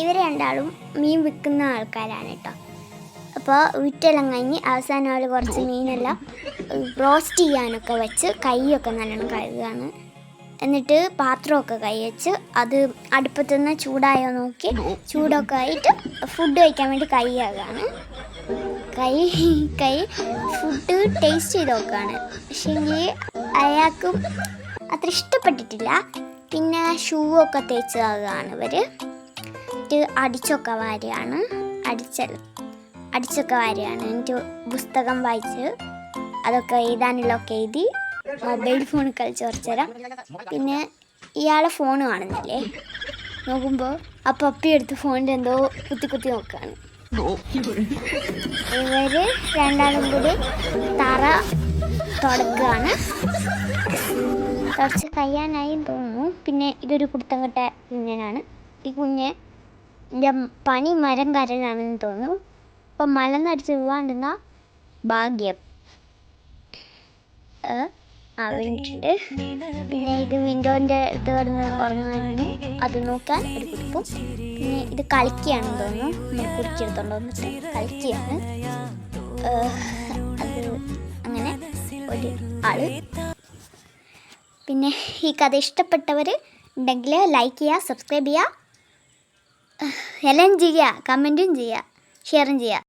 ഇവർ രണ്ടാളും മീൻ വിൽക്കുന്ന ആൾക്കാരാണ് കേട്ടോ. അപ്പോൾ വിറ്റെല്ലാം കഴിഞ്ഞ് അവസാനം അവൾ കുറച്ച് മീനെല്ലാം റോസ്റ്റ് ചെയ്യാനൊക്കെ വെച്ച് കൈയൊക്കെ നല്ലോണം കഴുകുകയാണ് എന്നിട്ട് പാത്രമൊക്കെ കൈ വെച്ച് അത് അടുപ്പത്തു നിന്ന് ചൂടായോ നോക്കി ചൂടൊക്കെ ആയിട്ട് ഫുഡ് കഴിക്കാൻ വേണ്ടി കൈ കൈ കൈ ഫുഡ് ടേസ്റ്റ് ചെയ്ത് നോക്കുകയാണ്. പക്ഷേങ്കിൽ അയാൾക്കും അത്ര ഇഷ്ടപ്പെട്ടിട്ടില്ല. പിന്നെ ഷൂ ഒക്കെ തേച്ചതാകാണ് ഇവർ എന്നിട്ട് അടിച്ചൊക്കെ വാരിയാണ്. അടിച്ച അടിച്ചൊക്കെ വാരിയാണ്. എന്നിട്ട് പുസ്തകം വായിച്ച് അതൊക്കെ എഴുതാനുള്ളതൊക്കെ എഴുതി മൊബൈൽ ഫോൺ കളിച്ച് കുറച്ച് നേരം. പിന്നെ ഇയാളെ ഫോൺ കാണുന്നില്ലേ? നോക്കുമ്പോൾ ആ പപ്പി എടുത്ത് ഫോണിന്റെ എന്തോ കുത്തി കുത്തി നോക്കുകയാണ് ഇവർ രണ്ടാളും കൂടി തറ തുടക്കുകയാണ് കുറച്ച് കഴിയാനായി തോന്നുന്നു. പിന്നെ ഇതൊരു കുടുത്തം കെട്ട കുഞ്ഞനാണ്. ഈ കുഞ്ഞ് എന്റെ പണി മരം കരയാണെന്ന് തോന്നുന്നു. അപ്പം മലന്നടിച്ച് പോവാണ്ടിരുന്ന ഭാഗ്യം. വീണിട്ടുണ്ട് പിന്നെ ഇത് വിൻഡോന്റെ ഇത് കിടന്ന് ഉറങ്ങുന്നു അത് നോക്കാൻ ഒരു കുടുപ്പും പിന്നെ ഇത് കളിക്കുകയാണെന്ന് തോന്നുന്നു. നമ്മൾ കുടിച്ചെടുത്തോണ്ട് വന്നിട്ട് കളിക്കുകയാണ്. അത് അങ്ങനെ ഒരു ആൾ. പിന്നെ ഈ കഥ ഇഷ്ടപ്പെട്ടവർ ഉണ്ടെങ്കിൽ ലൈക്ക് ചെയ്യുക സബ്സ്ക്രൈബ് ചെയ്യുക. എല്ലാം ചെയ്യുക കമന്റും ചെയ്യുക ഷെയറും ചെയ്യുക